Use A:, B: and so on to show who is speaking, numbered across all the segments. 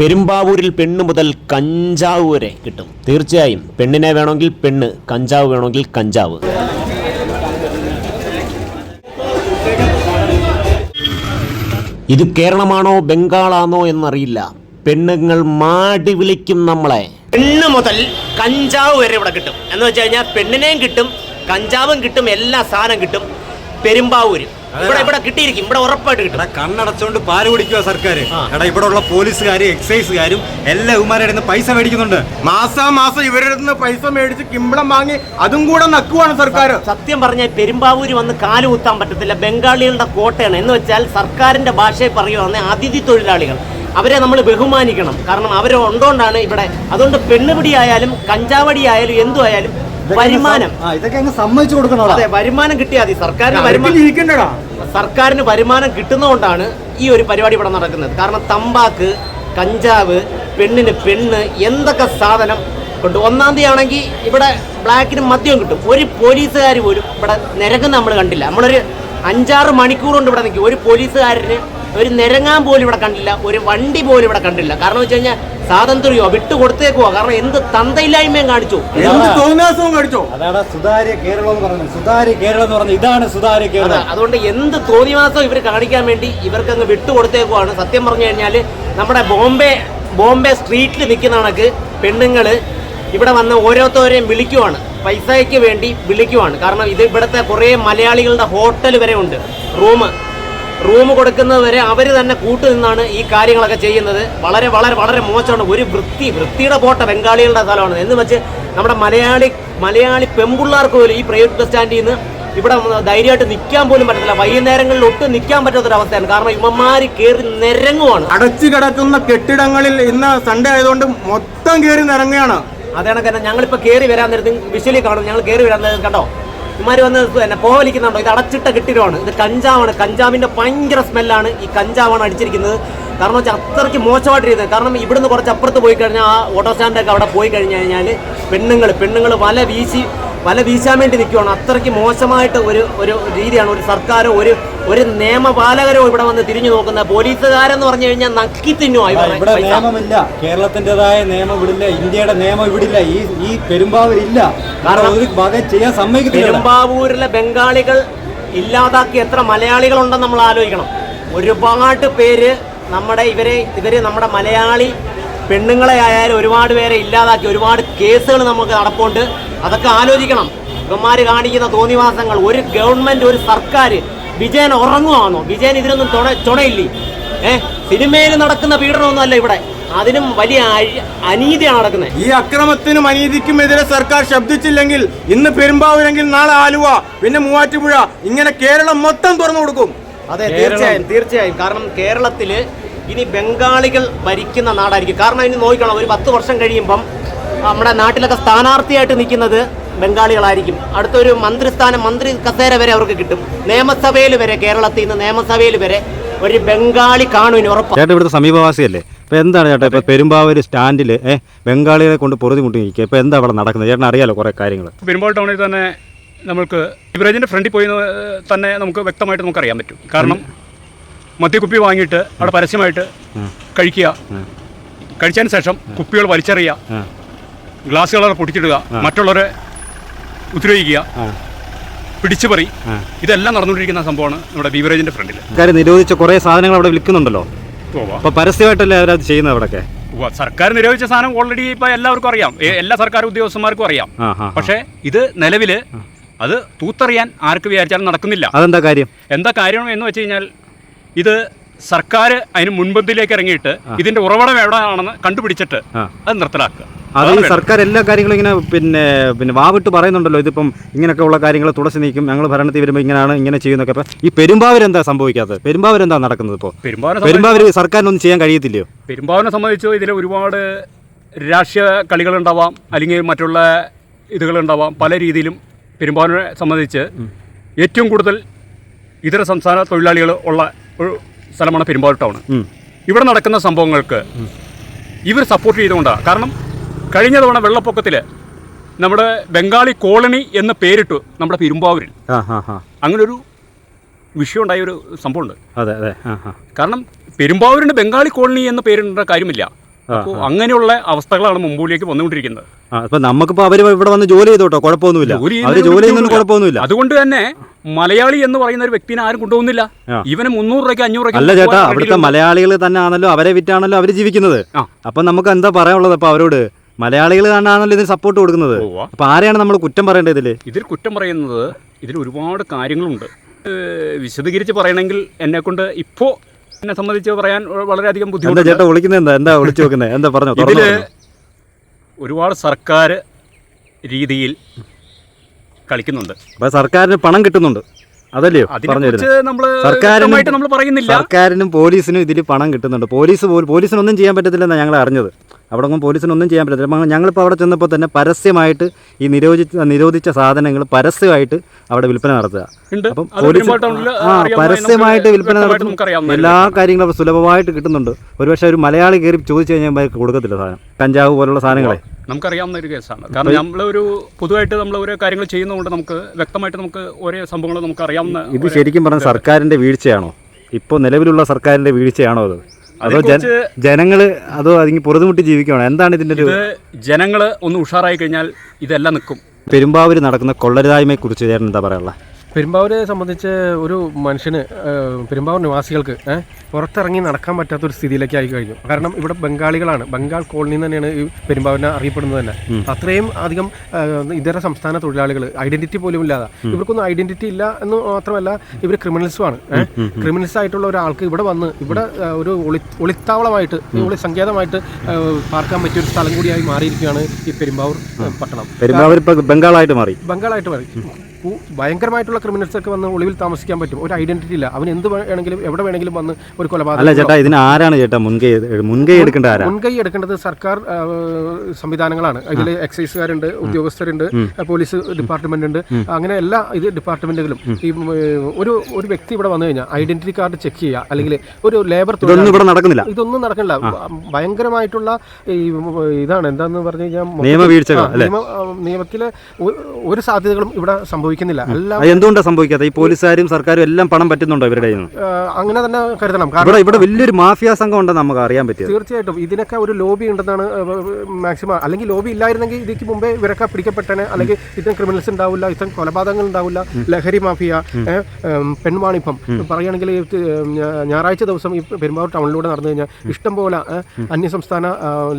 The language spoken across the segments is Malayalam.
A: പെരുമ്പാവൂരിൽ പെണ്ണ് മുതൽ കഞ്ചാവ് വരെ കിട്ടും. തീർച്ചയായും പെണ്ണിനെ വേണമെങ്കിൽ പെണ്ണ് കഞ്ചാവ് വേണമെങ്കിൽ കഞ്ചാവ്. ഇത് കേരളമാണോ ബംഗാളാണോ എന്നറിയില്ല. പെണ്ണുങ്ങൾ മാടി വിളിക്കും നമ്മളെ. പെണ്ണ് മുതൽ കഞ്ചാവ് വരെ ഇവിടെ കിട്ടും. എന്ന് വെച്ച് കഴിഞ്ഞാൽ പെണ്ണിനെയും കിട്ടും കഞ്ചാവും കിട്ടും എല്ലാ സാധനം കിട്ടും. പെരുമ്പാവൂര്. ഇവിടെ ഇവിടെ കിട്ടിയിരിക്കും. ഇവിടെ ഉറപ്പായിട്ട് കിട്ടും.
B: കണ്ണടച്ചോണ്ട് പാൽ കുടിക്കുക സർക്കാർ എടാ ഇവിടെ ഉള്ള പോലീസുകാരും എക്സൈസുകാരും എല്ലാ ഇവന്മാരുടെ നിന്ന് പൈസ മേടിക്കുന്നുണ്ട്.
C: മാസം മാസം ഇവരുടെ നിന്ന് പൈസ മേടിച്ച് കിമ്പളം വാങ്ങി അതും കൂടെ നക്കുവാണ് സർക്കാർ
A: സത്യം പറഞ്ഞാൽ പെരുമ്പാവൂര് വന്ന് കാൽ കുത്താൻ പറ്റത്തില്ല. ബംഗാളികളുടെ കോട്ടയാണ്. എന്ന് വെച്ചാൽ സർക്കാരിന്റെ ഭാഷയിൽ പറയുവാണെങ്കിൽ അതിഥി തൊഴിലാളികൾ. അവരെ നമ്മൾ ബഹുമാനിക്കണം. കാരണം അവരെ ഉണ്ടോണ്ടാണ് ഇവിടെ. അതുകൊണ്ട് പെണ്ണുപിടി ആയാലും കഞ്ചാവടി ആയാലും എന്തു ആയാലും വരുമാനം.
B: ഇതൊക്കെ അങ്ങ് സമ്മതിച്ചു കൊടുക്കണം
A: അതെ വരുമാനം കിട്ടിയാൽ മതി. സർക്കാരിന് വരുമാനം സർക്കാരിന് വരുമാനം കിട്ടുന്നതുകൊണ്ടാണ് ഈ ഒരു പരിപാടി ഇവിടെ നടക്കുന്നത്. കാരണം തമ്പാക്ക് കഞ്ചാവ് പെണ്ണിന് പെണ്ണ് എന്തൊക്കെ സാധനം കൊണ്ട് ഒന്നാം തീയതി ആണെങ്കിൽ ഇവിടെ ബ്ലാക്കിന് മദ്യം കിട്ടും. ഒരു പോലീസുകാർ പോലും ഇവിടെ നിരക്കുന്ന നമ്മൾ കണ്ടില്ല. നമ്മളൊരു അഞ്ചാറ് മണിക്കൂർ കൊണ്ട് ഇവിടെ നിൽക്കും. ഒരു പോലീസുകാരന് ഒരു നിരങ്ങാൻ പോലും ഇവിടെ കണ്ടില്ല ഒരു വണ്ടി പോലും ഇവിടെ കണ്ടില്ല. കാരണം വെച്ച് കഴിഞ്ഞാൽ സ്വാതന്ത്ര്യമോ വിട്ടു കൊടുത്തേക്കുവോ. കാരണം എന്ത് തന്തയില്ലായ്മയും കാണിച്ചു.
C: എന്ത് തോന്നിയാസവും കടിച്ചോ
B: അതാണ് സുതാര്യ കേരളം എന്ന് പറയുന്നത്. സുതാര്യ കേരളം എന്ന് പറഞ്ഞത് ഇതാണ് സുതാര്യ കേരളം.
A: അതുകൊണ്ട് എന്ത് തോന്നിവാസം ഇവർ കാണിക്കാൻ വേണ്ടി ഇവർക്ക് അങ്ങ് വിട്ടുകൊടുത്തേക്കുവാണ് സത്യം പറഞ്ഞു കഴിഞ്ഞാൽ നമ്മുടെ ബോംബെ ബോംബെ സ്ട്രീറ്റിൽ നിൽക്കുന്ന കണക്ക് പെണ്ണുങ്ങൾ ഇവിടെ വന്ന് ഓരോരുത്തരെയും വിളിക്കുവാണ്. പൈസയ്ക്ക് വേണ്ടി വിളിക്കുവാണ്. കാരണം ഇത് ഇവിടുത്തെ കുറേ മലയാളികളുടെ ഹോട്ടൽ വരെ ഉണ്ട്. റൂം. റൂം കൊടുക്കുന്നത് വരെ അവർ തന്നെ കൂട്ടുനിന്നാണ് ഈ കാര്യങ്ങളൊക്കെ ചെയ്യുന്നത്. വളരെ വളരെ വളരെ മോശമാണ്. ഒരു വൃത്തി വൃത്തിയുടെ പോട്ട ബംഗാളികളുടെ സ്ഥലമാണ്. എന്ന് വെച്ച് നമ്മുടെ മലയാളി മലയാളി പെമ്പിള്ളാർക്ക് പോലും ഈ പ്രൈവറ്റ് ബസ് സ്റ്റാൻഡിൽ നിന്ന് ഇവിടെ ധൈര്യമായിട്ട് നിൽക്കാൻ പോലും പറ്റത്തില്ല. വൈകുന്നേരങ്ങളിൽ ഒട്ടും നിൽക്കാൻ പറ്റാത്തൊരവസ്ഥയാണ്. കാരണം ഇവന്മാർ കയറി നിരങ്ങുവാണ്.
C: അടച്ചു കിടക്കുന്ന കെട്ടിടങ്ങളിൽ ഇന്ന് സൺഡേ ആയതുകൊണ്ട് മൊത്തം കയറി നിരങ്ങുകയാണ്.
A: അതാണ് കാരണം ഞങ്ങളിപ്പോൾ കയറി വരാൻ നേരത്തും വിഷ്വലി കാണും. ഞങ്ങൾ കയറി വരാൻ നേരത്തും കണ്ടോ? ഇമാർ വന്ന് എന്നെ പോവലിക്കുന്നുണ്ടോ ഇത് അടച്ചിട്ട കെട്ടിടമാണ് ഇത് കഞ്ചാവാണ്. കഞ്ചാവിന്റെ ഭയങ്കര സ്മെല്ലാണ് ഈ കഞ്ചാവാണ് അടിച്ചിരിക്കുന്നത്. കാരണം വെച്ചാൽ അത്രയ്ക്ക് മോശമായിട്ടിരുന്നത് കാരണം ഇവിടുന്ന് കുറച്ച് അപ്പുറത്ത് പോയി കഴിഞ്ഞാൽ ആ ഓട്ടോ സ്റ്റാൻഡൊക്കെ അവിടെ പോയി കഴിഞ്ഞ് കഴിഞ്ഞാൽ പെണ്ണുങ്ങൾ പെണ്ണുങ്ങൾ വല വീശി വല വീശാൻ വേണ്ടി നിൽക്കുവാണ് അത്രയ്ക്ക് മോശമായിട്ട് ഒരു ഒരു രീതിയാണ് ഒരു സർക്കാരോ ഒരു ഒരു നിയമപാലകരോ ഇവിടെ വന്ന് തിരിഞ്ഞു നോക്കുന്ന പോലീസുകാരെന്ന് പറഞ്ഞു കഴിഞ്ഞാൽ നക്കി തിന്നു
B: ഇവിടെ നിയമമില്ല. കേരളത്തിന്റെതായ നിയമം ഇവിടില്ല ഇന്ത്യയുടെ നിയമം ഇവിടില്ല ഈ ഈ പെരുമ്പാവൂരില്ല. കാരണം ഒരു ചെയ്യാൻ സമ്മതിക്കത്തില്ല
A: പെരുമ്പാവൂരിലെ ബംഗാളികൾ ഇല്ലാതാക്കി എത്ര മലയാളികൾ ഉണ്ടെന്ന് നമ്മൾ ആലോചിക്കണം. ഒരുപാട് പേര് നമ്മുടെ ഇവരെ ഇവർ നമ്മുടെ മലയാളി പെണ്ണുങ്ങളെ ആയാലും ഒരുപാട് പേരെ ഇല്ലാതാക്കി ഒരുപാട് കേസുകൾ നമുക്ക് നടപ്പുണ്ട്. അതൊക്കെ ആലോചിക്കണം. ഇവന്മാർ കാണിക്കുന്ന തോന്നിവാസങ്ങൾ. ഒരു ഗവൺമെന്റ് ഒരു സർക്കാർ വിജയൻ ഉറങ്ങുവാണോ? വിജയൻ ഇതിനൊന്നും തുണ ചുണയില്ലേ ഏഹ് സിനിമയിൽ നടക്കുന്ന പീഡനമൊന്നും അല്ല ഇവിടെ. അതിനും വലിയ അനീതിയാണ് നടക്കുന്നത്.
C: ഈ അക്രമത്തിനും അനീതിക്കും എതിരെ സർക്കാർ ശബ്ദിച്ചില്ലെങ്കിൽ ഇന്ന് പെരുമ്പാവൂരെങ്കിൽ നാളെ ആലുവ പിന്നെ മൂവാറ്റുപുഴ ഇങ്ങനെ കേരളം മൊത്തം തുറന്നു കൊടുക്കും.
A: അതെ തീർച്ചയായും തീർച്ചയായും. കാരണം കേരളത്തിൽ ഇനി ബംഗാളികൾ ഭരിക്കുന്ന നാടായിരിക്കും. കാരണം ഇനി നോക്കണം. ഒരു പത്ത് വർഷം കഴിയുമ്പം നമ്മുടെ നാട്ടിലൊക്കെ സ്ഥാനാർത്ഥിയായിട്ട് നിൽക്കുന്നത് ബംഗാളികളായിരിക്കും. അടുത്തൊരു മന്ത്രിസ്ഥാനം മന്ത്രി കസേര വരെ അവർക്ക് കിട്ടും. നിയമസഭയിൽ വരെ കേരളത്തിൽ നിന്ന് നിയമസഭയിൽ വരെ ഒരു ബംഗാളി കാണുവിന് ഉറപ്പ്. ഉറപ്പാണ്
B: ചേട്ടൻ ഇവിടുത്തെ സമീപവാസിയല്ലേ? ഇപ്പൊ എന്താണ് ചേട്ടാ ഇപ്പൊ പെരുമ്പാവൂര് സ്റ്റാൻഡിൽ ഏഹ് ബംഗാളികളെ കൊണ്ട് പൊറുതി മുട്ടിരിക്കുക ഇപ്പൊ എന്താ അവിടെ നടക്കുന്നത്? ചേട്ടൻ അറിയാലോ കുറെ കാര്യങ്ങൾ
D: പെരുമ്പാവൂർ ടൗണിൽ തന്നെ നമുക്ക് ബിവറേജിന്റെ ഫ്രണ്ടിൽ പോയി തന്നെ നമുക്ക് വ്യക്തമായിട്ട് നമുക്ക് അറിയാൻ പറ്റും. കാരണം മദ്യക്കുപ്പി വാങ്ങിയിട്ട് അവിടെ പരസ്യമായിട്ട് കഴിക്കുക. കഴിച്ചതിന് ശേഷം കുപ്പികൾ വലിച്ചെറിയുക.
B: ഗ്ലാസ്സുകളൊക്കെ
D: ഗ്ലാസ്സുകളെ പൊട്ടിച്ചിടുക. മറ്റുള്ളവരെ ഉപദ്രവിക്കുക പിടിച്ചുപറി ഇതെല്ലാം നടന്നുകൊണ്ടിരിക്കുന്ന സംഭവമാണ് നമ്മുടെ ബീവറേജിന്റെ ഫ്രണ്ടിൽ.
B: കാര്യം നിരോധിച്ച കുറെ സാധനങ്ങൾ അവിടെ വിൽക്കുന്നുണ്ടല്ലോ. അപ്പൊ പരസ്യമായിട്ടല്ലേ അവരത് ചെയ്യുന്നത് അവിടെയൊക്കെ?
D: സർക്കാർ നിരോധിച്ച സാധനം ഓൾറെഡി ഇപ്പൊ എല്ലാവർക്കും അറിയാം. എല്ലാ സർക്കാർ ഉദ്യോഗസ്ഥന്മാർക്കും അറിയാം. പക്ഷേ ഇത് നിലവിൽ അത് തൂത്തറിയാൻ ആർക്ക് വിചാരിച്ചാലും നടക്കുന്നില്ല.
B: അതെന്താ കാര്യം?
D: എന്താ കാര്യം എന്ന് വെച്ച് കഴിഞ്ഞാൽ ഇത് സർക്കാർ അതിന് മുൻപന്തിയിലേക്ക് ഇറങ്ങിയിട്ട് ഇതിന്റെ ഉറവിടം എവിടെയാണെന്ന് കണ്ടുപിടിച്ചിട്ട് അത് നിർത്തലാക്കുക.
B: അത് ഈ സർക്കാർ എല്ലാ കാര്യങ്ങളും ഇങ്ങനെ പിന്നെ പിന്നെ വാവിട്ട് പറയുന്നുണ്ടല്ലോ ഇതിപ്പം ഇങ്ങനെയൊക്കെ ഉള്ള കാര്യങ്ങൾ തുടച്ചു നീക്കും ഞങ്ങൾ ഭരണത്തിൽ വരുമ്പോൾ ഇങ്ങനെയാണ് ഇങ്ങനെ ചെയ്യുന്നൊക്കെ. അപ്പൊ ഈ പെരുമ്പാവരെന്താ സംഭവിക്കാത്തത്? പെരുമ്പാവരെന്താ നടക്കുന്നത് ഇപ്പോൾ പെരുമ്പാവൂർ സർക്കാരിനൊന്നും ചെയ്യാൻ കഴിയത്തില്ലയോ?
D: പെരുമ്പാവനെ സംബന്ധിച്ച് ഇതിൽ ഒരുപാട് രാഷ്ട്രീയ കളികളുണ്ടാവാം അല്ലെങ്കിൽ മറ്റുള്ള ഇതുകൾ ഉണ്ടാവാം പല രീതിയിലും പെരുമ്പാവനെ സംബന്ധിച്ച് ഏറ്റവും കൂടുതൽ ഇതര സംസ്ഥാന തൊഴിലാളികൾ ഉള്ള ഒരു സ്ഥലമാണ് പെരുമ്പാവൂർ ടൗൺ ഇവിടെ നടക്കുന്ന സംഭവങ്ങൾക്ക് ഇവർ സപ്പോർട്ട് ചെയ്തുകൊണ്ടാണ് കാരണം കഴിഞ്ഞ തവണ വെള്ളപ്പൊക്കത്തിൽ നമ്മുടെ ബംഗാളി കോളനി എന്ന് പേരിട്ടു നമ്മുടെ പെരുമ്പാവൂരിൽ. അങ്ങനെ ഒരു വിഷയം ഉണ്ടായ ഒരു സംഭവമുണ്ട്.
B: അതെ അതെ.
D: കാരണം പെരുമ്പാവൂരിന് ബംഗാളി കോളനി എന്ന പേരിടേണ്ട കാര്യമില്ല. അപ്പോൾ അങ്ങനെയുള്ള അവസ്ഥകളാണ് മുമ്പിലേക്ക് വന്നുകൊണ്ടിരിക്കുന്നത്.
B: ആ ഇപ്പൊ നമുക്കിപ്പോ അവർ ഇവിടെ വന്ന് ജോലി ചെയ്തോട്ടോ? കുഴപ്പമൊന്നുമില്ല.
D: ജോലി
B: കുഴപ്പമൊന്നുമില്ല.
D: അതുകൊണ്ട് തന്നെ മലയാളി എന്ന് പറയുന്ന ഒരു വ്യക്തിനെ ആരും കൊണ്ടുപോകുന്നില്ല. ഇവന് മുന്നൂറ് രൂപയ്ക്ക് അഞ്ഞൂറ് രൂപയ്ക്ക്
B: അല്ല ചേട്ടാ അവിടുത്തെ മലയാളികൾ തന്നെ ആണല്ലോ അവരെ വിറ്റാണല്ലോ അവർ ജീവിക്കുന്നത്. അപ്പൊ നമുക്ക് എന്താ പറയാനുള്ളത് അപ്പൊ അവരോട്? മലയാളികൾ കാണാണല്ലോ ഇതിന് സപ്പോർട്ട് കൊടുക്കുന്നത്. അപ്പൊ ആരെയാണ് നമ്മൾ കുറ്റം പറയേണ്ടത് ഇതിൽ
D: ഇതിൽ കുറ്റം പറയുന്നത് ഇതിൽ ഒരുപാട് കാര്യങ്ങളുണ്ട്. വിശദീകരിച്ച് പറയണമെങ്കിൽ എന്നെ കൊണ്ട് ഇപ്പോൾ എന്നെ സംബന്ധിച്ച് പറയാൻ വളരെയധികം
B: ബുദ്ധിമുട്ട്
D: ബുദ്ധിമുട്ടുണ്ട്.
B: ചേട്ടാ വിളിക്കുന്നത് എന്താ? എന്താ വിളിച്ചു വെക്കുന്നത് എന്താ പറഞ്ഞു? ഇതിൽ
D: ഒരുപാട് സർക്കാർ രീതിയിൽ കളിക്കുന്നുണ്ട്.
B: അപ്പോൾ സർക്കാരിന് പണം കിട്ടുന്നുണ്ട്. അതല്ലേ പറഞ്ഞു
D: നമ്മൾ പറയുന്നില്ല.
B: സർക്കാരിനും പോലീസിനും ഇതിൽ പണം കിട്ടുന്നുണ്ട്. പോലീസ് പോലും പോലീസിനൊന്നും ചെയ്യാൻ പറ്റത്തില്ലെന്നാണ് ഞങ്ങൾ അറിഞ്ഞത്. അവിടെ ഒന്നും പോലീസിനൊന്നും ചെയ്യാൻ പറ്റത്തില്ല. അപ്പം ഞങ്ങളിപ്പോൾ അവിടെ ചെന്നപ്പോൾ തന്നെ പരസ്യമായിട്ട് ഈ നിരോധിച്ച നിരോധിച്ച സാധനങ്ങൾ പരസ്യമായിട്ട് അവിടെ വിൽപ്പന നടത്തുക. അപ്പം പോലീസ് ആ പരസ്യമായിട്ട് വിൽപ്പന നടത്തും എല്ലാ കാര്യങ്ങളും അവിടെ സുലഭമായിട്ട് കിട്ടുന്നുണ്ട്. ഒരുപക്ഷെ ഒരു മലയാളി കയറി ചോദിച്ചു കഴിഞ്ഞാൽ കൊടുക്കത്തില്ല സാധനം. കഞ്ചാവ് പോലുള്ള സാധനങ്ങളെ.
D: നമുക്കറിയാവുന്ന ഒരു കേസാണ്. കാരണം നമ്മൾ ഒരു പൊതുവായിട്ട് നമ്മൾ ഓരോ കാര്യങ്ങൾ ചെയ്യുന്നതുകൊണ്ട് നമുക്ക് വ്യക്തമായിട്ട് നമുക്ക് ഓരോ സംഭവങ്ങൾ നമുക്ക് അറിയാവുന്ന
B: ഇത് ശരിക്കും പറഞ്ഞാൽ സർക്കാരിന്റെ വീഴ്ചയാണോ? ഇപ്പോൾ നിലവിലുള്ള സർക്കാരിന്റെ വീഴ്ചയാണോ അത്? അതോ ജന ജനങ്ങൾ അതോ അതിന് പൊറുതുമുട്ടി ജീവിക്കണം എന്താണ് ഇതിന്റെ ഒരു
D: ജനങ്ങൾ ഒന്ന് ഉഷാറായി കഴിഞ്ഞാൽ ഇതെല്ലാം നിൽക്കും.
B: പെരുമ്പാവൂർ നടക്കുന്ന കൊള്ളരുതായ്മയെ കുറിച്ച് ചേട്ടൻ എന്താ പറയാനുള്ളത്?
E: പെരുമ്പാവൂരെ സംബന്ധിച്ച് ഒരു മനുഷ്യന് പെരുമ്പാവൂർ നിവാസികൾക്ക് പുറത്തിറങ്ങി നടക്കാൻ പറ്റാത്ത ഒരു സ്ഥിതിയിലേക്ക് ആയി കഴിഞ്ഞു. കാരണം ഇവിടെ ബംഗാളികളാണ്. ബംഗാൾ കോളനി തന്നെയാണ് ഈ പെരുമ്പാവൂരിനെ അറിയപ്പെടുന്നത് തന്നെ. അത്രയും അധികം ഇതര സംസ്ഥാന തൊഴിലാളികൾ ഐഡന്റിറ്റി പോലും ഇല്ലാതെ. ഇവർക്കൊന്നും ഐഡന്റിറ്റി ഇല്ല എന്ന് മാത്രമല്ല ഇവർ ക്രിമിനൽസുമാണ് ക്രിമിനൽസ് ആയിട്ടുള്ള ഒരാൾക്ക് ഇവിടെ വന്ന് ഇവിടെ ഒരു ഒളി ഒളിത്താവളമായിട്ട് ഒളി സങ്കേതമായിട്ട് പാർക്കാൻ പറ്റിയ ഒരു സ്ഥലം കൂടിയായി മാറിയിരിക്കുകയാണ് ഈ പെരുമ്പാവൂർ പട്ടണം.
B: പെരുമ്പാവൂർ ബംഗാളായിട്ട് മാറി.
E: ബംഗാളായിട്ട് മാറി. ഭയങ്കരമായിട്ടുള്ള ക്രിമിനൽസ് ഒക്കെ വന്ന് ഒളിവിൽ താമസിക്കാൻ പറ്റും. ഒരു ഐഡന്റിറ്റി ഇല്ല. അവൻ എന്ത് വേണമെങ്കിലും എവിടെ വേണമെങ്കിലും വന്ന് ഒരു കൊലപാതകം അല്ല
B: ചേട്ടാ ഇതിന് ആരാണ് ചേട്ടാ മുൻകൈ മുൻകൈ എടുക്കേണ്ട
E: മുൻകൈ എടുക്കേണ്ടത് സർക്കാർ സംവിധാനങ്ങളാണ്. അതിൽ എക്സൈസുകാരുണ്ട് ഉദ്യോഗസ്ഥരുണ്ട് പോലീസ് ഡിപ്പാർട്ട്മെന്റ് ഉണ്ട്. അങ്ങനെ എല്ലാ ഇത് ഡിപ്പാർട്ട്മെന്റുകളും ഈ ഒരു ഒരു വ്യക്തി ഇവിടെ വന്നു കഴിഞ്ഞാൽ ഐഡന്റിറ്റി കാർഡ് ചെക്ക് ചെയ്യുക അല്ലെങ്കിൽ ഒരു ലേബർ
B: ഇതൊന്നും ഇവിടെ നടക്കുന്നില്ല.
E: ഇതൊന്നും നടക്കില്ല ഭയങ്കരമായിട്ടുള്ള ഈ ഇതാണ്. എന്താന്ന് പറഞ്ഞു കഴിഞ്ഞാൽ നിയമ നിയമത്തിലെ ഒരു സാധ്യതകളും ഇവിടെ സംഭവിക്കുന്നില്ല. എല്ലാം
B: എന്തുകൊണ്ടാണ് സംഭവിക്കാത്ത? ഈ പോലീസുകാരും സർക്കാരും എല്ലാം പണം പറ്റുന്നുണ്ടോ ഇവരുടെ
E: അങ്ങനെ തന്നെ കരുതണം. കാരണം
B: ഇവിടെ ഇവിടെ വലിയൊരു മാഫിയ സംഘം ഉണ്ടെന്ന് നമുക്ക് അറിയാൻ പറ്റും.
E: തീർച്ചയായിട്ടും. ഇതിനൊക്കെ ഒരു ലോബി ഉണ്ടെന്നാണ് മാക്സിമം. അല്ലെങ്കിൽ ലോബി ഇല്ലായിരുന്നെങ്കിൽ ഇതിക്ക് മുമ്പേ ഇവരൊക്കെ പിടിക്കപ്പെട്ടനെ. അല്ലെങ്കിൽ ഇത്തരം ക്രിമിനൽസ് ഉണ്ടാവില്ല ഇത്തരം കൊലപാതകങ്ങൾ ഉണ്ടാവില്ല. ലഹരി മാഫിയ പെൺവാണിഭം. പറയുകയാണെങ്കിൽ ഞായറാഴ്ച ദിവസം ഈ പെരുമ്പാവൂർ ടൗണിലൂടെ നടന്നു കഴിഞ്ഞാൽ ഇഷ്ടംപോലെ അന്യസംസ്ഥാന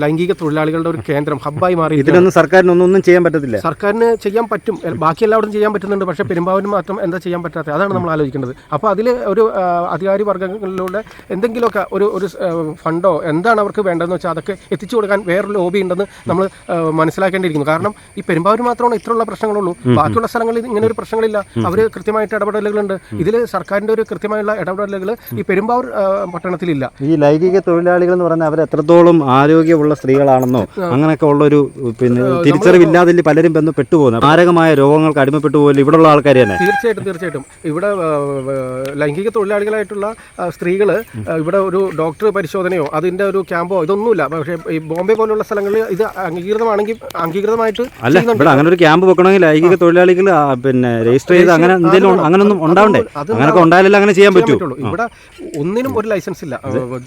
E: ലൈംഗിക തൊഴിലാളികളുടെ ഒരു കേന്ദ്രം ഹബ്ബായി മാറി
B: ഇതിനൊന്നും സർക്കാരിനൊന്നും ഒന്നും ചെയ്യാൻ പറ്റത്തില്ല.
E: സർക്കാരിന് ചെയ്യാൻ പറ്റും. ബാക്കി എല്ലാവരും ചെയ്യാൻ പറ്റുന്നുണ്ട്. പക്ഷേ പെരുമ്പാവൂരിന് മാത്രം എന്താ ചെയ്യാൻ പറ്റാത്തത്? അതാണ് നമ്മൾ ആലോചിക്കേണ്ടത്. അപ്പോൾ അതിൽ ഒരു അധികാരി വർഗങ്ങളിലൂടെ എന്തെങ്കിലുമൊക്കെ ഒരു ഒരു ഫണ്ടോ എന്താണ് അവർക്ക് വേണ്ടതെന്ന് വെച്ചാൽ അതൊക്കെ എത്തിച്ചു കൊടുക്കാൻ വേറൊരു ലോബി ഉണ്ടെന്ന് നമ്മൾ മനസ്സിലാക്കേണ്ടിയിരിക്കുന്നു. കാരണം ഈ പെരുമ്പാവൂർ മാത്രമാണ് ഇത്രയുള്ള പ്രശ്നങ്ങളുള്ളൂ. ബാക്കിയുള്ള സ്ഥലങ്ങളിൽ ഇങ്ങനെ ഒരു പ്രശ്നങ്ങളില്ല. അവർ കൃത്യമായിട്ട് ഇടപെടലുകളുണ്ട്. ഇതിൽ സർക്കാരിന്റെ ഒരു കൃത്യമായുള്ള ഇടപെടലുകൾ ഈ പെരുമ്പാവൂർ പട്ടണത്തിലില്ല.
B: ഈ ലൈംഗിക തൊഴിലാളികൾ എന്ന് പറഞ്ഞാൽ അവർ എത്രത്തോളം ആരോഗ്യമുള്ള സ്ത്രീകളാണെന്നോ അങ്ങനെയൊക്കെ ഉള്ളൊരു പിന്നെ തിരിച്ചറിവില്ലാതെ പലരും ബന്ധപ്പെട്ടു പോകുന്നത് മാരകമായ രോഗങ്ങൾക്ക് അടിമപ്പെട്ടു പോലും ഇവിടെയുള്ള ആൾക്കാർ തന്നെ.
E: തീർച്ചയായിട്ടും തീർച്ചയായിട്ടും. ഇവിടെ ലൈംഗിക തൊഴിലാളികളായിട്ടുള്ള സ്ത്രീകൾ ഇവിടെ ഒരു ഡോക്ടർ പരിശോധനയോ അതിന്റെ ഒരു ക്യാമ്പോ ഇതൊന്നുമില്ല. പക്ഷേ ഈ ബോംബെ പോലുള്ള സ്ഥലങ്ങളിൽ ഇത് അംഗീകൃതമാണെങ്കിൽ അംഗീകൃതമായിട്ട്
B: അല്ല ഇവിടെ അങ്ങനെ ഒരു ക്യാമ്പ് വെക്കണമെങ്കിൽ ലൈംഗിക തൊഴിലാളികൾ പിന്നെ രജിസ്റ്റർ ചെയ്ത് അങ്ങനെ എന്തെങ്കിലും അങ്ങനൊന്നും ഉണ്ടാവണ്ടേ?
E: അങ്ങനെ
B: അങ്ങനെയൊക്കെ ഉണ്ടായാലല്ലേ അങ്ങനെ ചെയ്യാൻ പറ്റൂ.
E: പറ്റുള്ളൂ. ഇവിടെ ഒന്നിനും ഒരു ലൈസൻസ് ഇല്ല.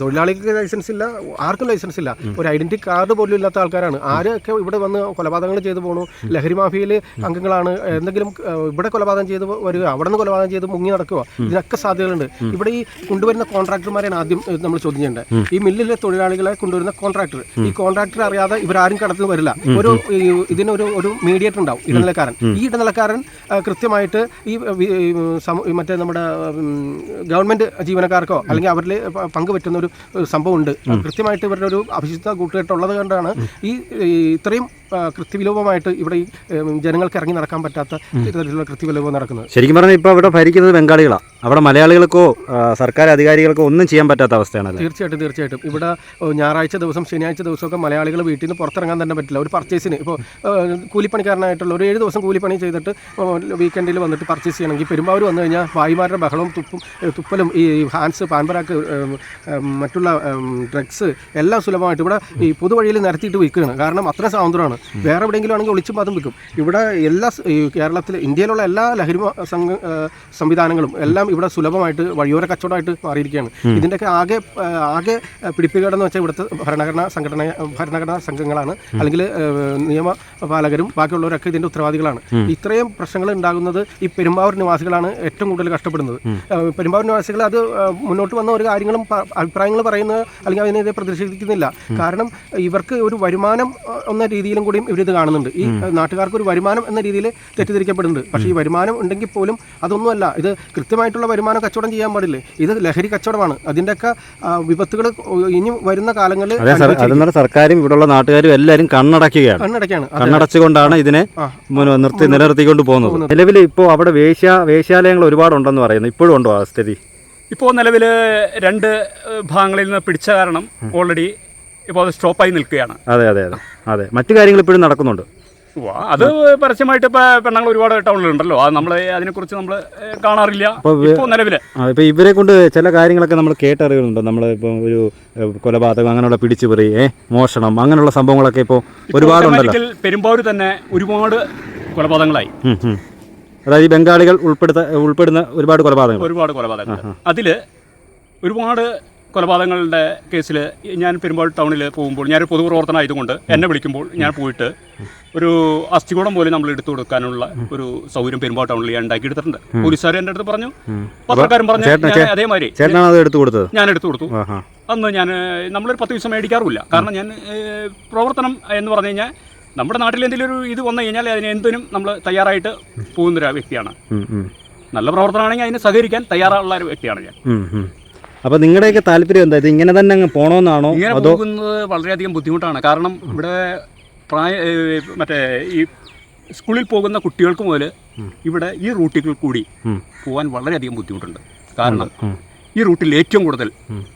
E: തൊഴിലാളികൾക്ക് ലൈസൻസ് ഇല്ല ആർക്കും ലൈസൻസ് ഇല്ല. ഒരു ഐഡന്റിറ്റി കാർഡ് പോലും ഇല്ലാത്ത ആൾക്കാരാണ്. ആരൊക്കെ ഇവിടെ വന്ന് കൊലപാതകങ്ങൾ ചെയ്തു പോകണു ലഹരി മാഫിയയിൽ അംഗങ്ങളാണ്. എന്തെങ്കിലും ഇവിടെ കൊലപാതകം ചെയ്ത് വരിക അവിടെ നിന്ന് കൊലപാതകം ചെയ്ത് മുങ്ങി നടക്കുക ഇതിനൊക്കെ സാധ്യതകളുണ്ട്. ഇവിടെ ഈ കൊണ്ടുവരുന്ന കോൺട്രാക്ടർമാരെയാണ് ആദ്യം നമ്മൾ ചോദ്യം ചെയ്യേണ്ടത്. ഈ മില്ലിലെ തൊഴിലാളികളെ കൊണ്ടുവരുന്ന കോൺട്രാക്ടർ. ഈ കോൺട്രാക്ടർ അറിയാതെ ഇവരാരും കടത്തിൽ വരില്ല. ഒരു ഇതിനൊരു ഒരു മീഡിയേറ്റർ ഉണ്ടാവും ഇടനിലക്കാരൻ. ഈ ഇടനിലക്കാരൻ കൃത്യമായിട്ട് ഈ മറ്റേ നമ്മുടെ ഗവൺമെന്റ് ജീവനക്കാർക്കോ അല്ലെങ്കിൽ അവരിൽ പങ്കുപറ്റുന്ന ഒരു സംഭവം ഉണ്ട് കൃത്യമായിട്ട് ഇവരുടെ ഒരു അഭിശുദ്ധ കൂട്ടുകെട്ടുള്ളത് കൊണ്ടാണ് ഈ ഇത്രയും കൃത്യവിലോപമായിട്ട് ഇവിടെ ഈ ജനങ്ങൾക്ക് ഇറങ്ങി നടക്കാൻ പറ്റാത്ത കൃത്യവിലോപം നടക്കുന്നത്.
B: ശരിക്കും പറഞ്ഞാൽ ഇപ്പോൾ ഇവിടെ ഭരിക്കുന്നത് ബംഗാളികളാണ് അവിടെ മലയാളികൾക്കോ സർക്കാർ അധികാരികൾക്കോ ഒന്നും ചെയ്യാൻ പറ്റാത്ത അവസ്ഥയാണ്
E: തീർച്ചയായിട്ടും തീർച്ചയായിട്ടും. ഇവിടെ ഞായറാഴ്ച ദിവസം ശനിയാഴ്ച ദിവസമൊക്കെ മലയാളികൾ വീട്ടിൽ നിന്ന് പുറത്തിറങ്ങാൻ തന്നെ പറ്റില്ല. ഒരു പർച്ചേസിന് ഇപ്പോൾ കൂലിപ്പണിക്കാരനായിട്ടുള്ള ഒരു ഏഴ് ദിവസം കൂലിപ്പണി ചെയ്തിട്ട് വീക്കെൻഡിൽ വന്നിട്ട് പർച്ചേസ് ചെയ്യണമെങ്കിൽ പെരുമ്പാവൂർ വന്നു കഴിഞ്ഞാൽ വായുമാരുടെ ബഹളവും തുപ്പും തുപ്പലും ഈ ഹാൻസ് പാൻപരാക്ക് മറ്റുള്ള ഡ്രഗ്സ് എല്ലാം സുലഭമായിട്ട് ഇവിടെ ഈ പൊതുവഴിയിൽ നിരത്തിയിട്ട് വിൽക്കുകയാണ്. കാരണം അത്ര സ്വാതന്ത്ര്യമാണ്. വേറെ എവിടെയെങ്കിലും ആണെങ്കിൽ ഒളിച്ചും പാതും വിൽക്കും. ഇവിടെ എല്ലാ കേരളത്തിൽ ഇന്ത്യയിലുള്ള എല്ലാ ലഹരി സംവിധാനങ്ങളും എല്ലാം ഇവിടെ സുലഭമായിട്ട് വഴിയോര കച്ചവടമായിട്ട് മാറിയിരിക്കുകയാണ്. ഇതിന്റെയൊക്കെ ആകെ ആകെ പിടിപ്പുകേടെന്ന് വെച്ചാൽ ഇവിടുത്തെ ഭരണഘടനാ സംഘടന ഭരണഘടനാ സംഘങ്ങളാണ്. അല്ലെങ്കിൽ നിയമപാലകരും ബാക്കിയുള്ളവരൊക്കെ ഇതിന്റെ ഉത്തരവാദികളാണ്. ഇത്രയും പ്രശ്നങ്ങൾ ഉണ്ടാകുന്നത് ഈ പെരുമ്പാവൂർ നിവാസികളാണ് ഏറ്റവും കൂടുതൽ കഷ്ടപ്പെടുന്നത്. പെരുമ്പാവൂർ നിവാസികൾ അത് മുന്നോട്ട് വന്ന ഒരു കാര്യങ്ങളും അഭിപ്രായങ്ങൾ പറയുന്നത് അല്ലെങ്കിൽ അതിനെതിരെ പ്രതിഷേധിക്കുന്നില്ല. കാരണം ഇവർക്ക് ഒരു വരുമാനം എന്ന രീതിയിലും കൂടിയും ഇവരിത് കാണുന്നുണ്ട്. ഈ നാട്ടുകാർക്ക് ഒരു വരുമാനം എന്ന രീതിയിൽ തെറ്റിദ്ധരിക്കപ്പെടുന്നുണ്ട്. പക്ഷേ ഈ വരുമാനം ഉണ്ടെങ്കിൽ പോലും അതൊന്നുമല്ല. ഇത് കൃത്യമായിട്ടുള്ള വരുമാനം കച്ചവടം ചെയ്യാൻ പാടില്ലേ? ഇത് ലഹരി കച്ചവടമാണ്. അതിന്റെയൊക്കെ വിപത്തുകൾ ഇനി വരുന്ന കാലങ്ങളിൽ
B: അതെ സർ അതെന്നാൽ സർക്കാരും ഇവിടെയുള്ള നാട്ടുകാരും എല്ലാവരും കണ്ണടക്കുകയാണ്
E: കണ്ണടക്കാണ്
B: കണ്ണടച്ചുകൊണ്ടാണ് ഇതിനെ നിർത്തി നിലനിർത്തിക്കൊണ്ട് പോകുന്നത്. നിലവിൽ ഇപ്പോൾ അവിടെ വേശ്യ വേശ്യാലയങ്ങൾ ഒരുപാടുണ്ടെന്ന് പറയുന്നു. ഇപ്പോഴും ഉണ്ടോ ആ സ്ഥിതി?
D: ഇപ്പോൾ നിലവിൽ രണ്ട് ഭാഗങ്ങളിൽ നിന്ന് പിടിച്ച കാരണം ഓൾറെഡി ഇപ്പോൾ അത് സ്റ്റോപ്പായി നിൽക്കുകയാണ്.
B: അതെ അതെ അതെ. അതെ. മറ്റു കാര്യങ്ങൾ ഇപ്പോഴും നടക്കുന്നുണ്ട്.
D: അത് പരസ്യമായിട്ട് ഇപ്പൊ പെണ്ണുങ്ങൾ ഒരുപാട് ടൗണിലുണ്ടല്ലോ. അത് നമ്മൾ അതിനെക്കുറിച്ച് നമ്മൾ കാണാറില്ല.
B: അപ്പോൾ ഇപ്പൊ
D: ഇപ്പോൾ നിലവിൽ
B: ആ ഇപ്പോൾ ഇവരെ കൊണ്ട് ചില കാര്യങ്ങളൊക്കെ നമ്മൾ കേട്ടറിയുന്നുണ്ട്. നമ്മൾ ഇപ്പോൾ ഒരു ഏഹ്, കൊലപാതകം അങ്ങനെയുള്ള പിടിച്ചുപറി ഏ മോഷണം അങ്ങനെയുള്ള സംഭവങ്ങളൊക്കെ ഇപ്പോൾ ഒരുപാടുണ്ടല്ലോ.
D: പെരുമ്പാവൂർ തന്നെ ഒരുപാട് കൊലപാതകങ്ങളായി.
B: അതായത് ഈ ബംഗാളികൾ ഉൾപ്പെടുത്ത ഉൾപ്പെടുന്ന ഒരുപാട് കൊലപാതകങ്ങൾ.
D: ഒരുപാട് കൊലപാതകങ്ങൾ. അതിൽ ഒരുപാട് കൊലപാതകങ്ങളുടെ കേസിൽ ഞാൻ പെരുമ്പാൾ ടൗണിൽ പോകുമ്പോൾ ഞാനൊരു പൊതുപ്രവർത്തനം ആയതുകൊണ്ട് എന്നെ വിളിക്കുമ്പോൾ ഞാൻ പോയിട്ട് ഒരു അസ്ഥികൂടം പോലും നമ്മൾ എടുത്തു കൊടുക്കാനുള്ള ഒരു സൗകര്യം പെരുമ്പാൾ ടൗണിൽ ഞാൻ ഉണ്ടാക്കി എടുത്തിട്ടുണ്ട് പോലീസുകാർ എന്റെ അടുത്ത് പറഞ്ഞു. പത്രക്കാരും പറഞ്ഞു ഞാൻ അതേമാതിരി ഞാൻ എടുത്തു കൊടുത്തു. അന്ന് ഞാൻ നമ്മളൊരു പത്ത് ദിവസം മേടിക്കാറുമില്ല. കാരണം ഞാൻ പ്രവർത്തനം എന്ന് പറഞ്ഞു കഴിഞ്ഞാൽ നമ്മുടെ നാട്ടിൽ എന്തെങ്കിലും ഒരു ഇത് വന്നു കഴിഞ്ഞാൽ അതിന് എന്തിനും നമ്മൾ തയ്യാറായിട്ട് പോകുന്നൊരു വ്യക്തിയാണ്. നല്ല പ്രവർത്തനമാണെങ്കിൽ അതിനെ സഹകരിക്കാൻ തയ്യാറുള്ള ഒരു വ്യക്തിയാണ് ഞാൻ.
B: അപ്പോൾ നിങ്ങളുടെയൊക്കെ താല്പര്യം എന്താ? ഇത് ഇങ്ങനെ തന്നെ അങ്ങ് പോകണമെന്നാണോ
D: ഇങ്ങനെ
B: അതോ
D: പോകുന്നത് വളരെയധികം ബുദ്ധിമുട്ടാണ്. കാരണം ഇവിടെ പ്രായ മറ്റേ ഈ സ്കൂളിൽ പോകുന്ന കുട്ടികൾക്ക് മുതൽ ഇവിടെ ഈ റൂട്ടിൽ കൂടി. പോകാൻ വളരെയധികം ബുദ്ധിമുട്ടുണ്ട്. കാരണം ഈ റൂട്ടിൽ ഏറ്റവും കൂടുതൽ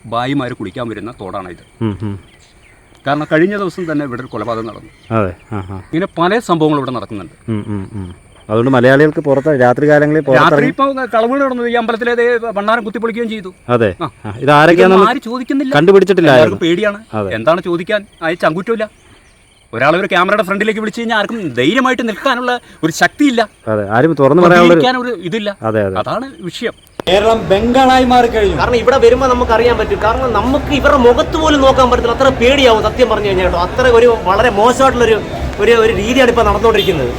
D: ബായിമാർ കുളിക്കാൻ വരുന്ന തോടാണ് ഇത്.
B: ഉം, ഉം.
D: കാരണം കഴിഞ്ഞ ദിവസം തന്നെ ഇവിടെ ഒരു കൊലപാതകം നടന്നു.
B: അതെ.
D: ഇങ്ങനെ പല സംഭവങ്ങളും ഇവിടെ നടക്കുന്നുണ്ട്.
B: ഉം, ഉം, ഉം. അതുകൊണ്ട് മലയാളികൾക്ക് പുറത്ത് രാത്രി കാലങ്ങളിൽ
D: രാത്രി ഇപ്പോൾ കളവുകൾ നടന്നത് ഈ അമ്പലത്തിലെ ദേ ഭണ്ണാരം കുത്തിപ്പൊളിക്കുകയും ചെയ്തു.
B: അതെ. ഇത് ആരൊക്കെയാണ്
D: ആരും ചോദിക്കുന്നില്ല.
B: കണ്ടുപിടിച്ചിട്ടില്ല
D: പേടിയാണ്. എന്താണ് ചോദിക്കാൻ? അയച്ച ചങ്കുറ്റമില്ല ഒരാളെ ഒരു ക്യാമറയുടെ ഫ്രണ്ടിലേക്ക് വിളിച്ചു കഴിഞ്ഞാൽ ആർക്കും ധൈര്യമായിട്ട് നിൽക്കാനുള്ള ഒരു ശക്തിയില്ല.
B: അതെ. ആരും തുറന്നു പറയാനുള്ള
D: ഒരു ഇതില്ല.
B: അതെ അതെ.
D: അതാണ് വിഷയം.
F: കേരളം ബംഗാളായി മാറിക്കഴിഞ്ഞു.
A: കാരണം ഇവിടെ വരുമ്പോൾ നമുക്ക് അറിയാൻ പറ്റും. കാരണം നമുക്ക് ഇവരുടെ മുഖത്ത് പോലും നോക്കാൻ പറ്റത്തില്ല. അത്ര പേടിയാവും സത്യം പറഞ്ഞു കഴിഞ്ഞാൽ കേട്ടോ. അത്ര ഒരു വളരെ മോശമായിട്ടുള്ളൊരു ഒരു ഒരു രീതിയാണ് ഇപ്പോൾ നടന്നുകൊണ്ടിരിക്കുന്നത്.